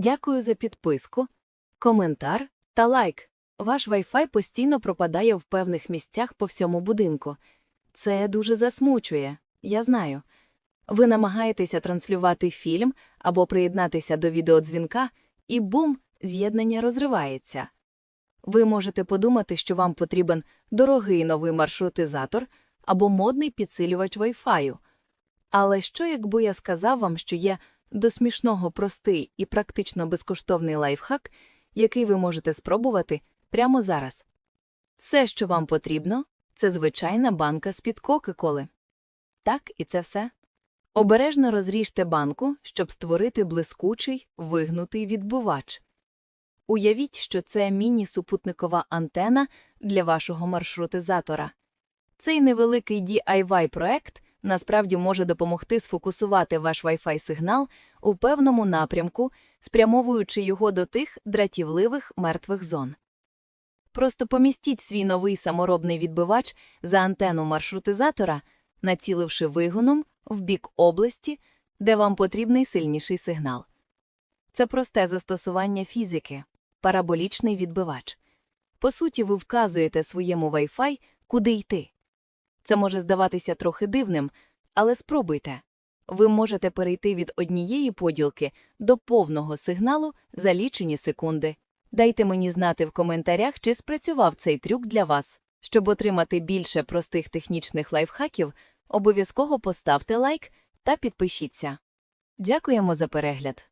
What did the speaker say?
Дякую за підписку, коментар та лайк. Ваш Wi-Fi постійно пропадає в певних місцях по всьому будинку. Це дуже засмучує, я знаю. Ви намагаєтеся транслювати фільм або приєднатися до відеодзвінка, і бум, з'єднання розривається. Ви можете подумати, що вам потрібен дорогий новий маршрутизатор або модний підсилювач Wi-Fi. Але що, якби я сказав вам, що є до смішного простий і практично безкоштовний лайфхак, який ви можете спробувати прямо зараз? Все, що вам потрібно, це звичайна банка з-під коки-коли. Так, і це все. Обережно розріжте банку, щоб створити блискучий, вигнутий відбувач. Уявіть, що це міні-супутникова антена для вашого маршрутизатора. Цей невеликий DIY-проект насправді може допомогти сфокусувати ваш Wi-Fi сигнал у певному напрямку, спрямовуючи його до тих дратівливих мертвих зон. Просто помістіть свій новий саморобний відбивач за антенну маршрутизатора, націливши вигоном в бік області, де вам потрібний сильніший сигнал. Це просте застосування фізики, параболічний відбивач. По суті, ви вказуєте своєму Wi-Fi, куди йти. Це може здаватися трохи дивним, але спробуйте. Ви можете перейти від однієї поділки до повного сигналу за лічені секунди. Дайте мені знати в коментарях, чи спрацював цей трюк для вас. Щоб отримати більше простих технічних лайфхаків, обов'язково поставте лайк та підпишіться. Дякуємо за перегляд!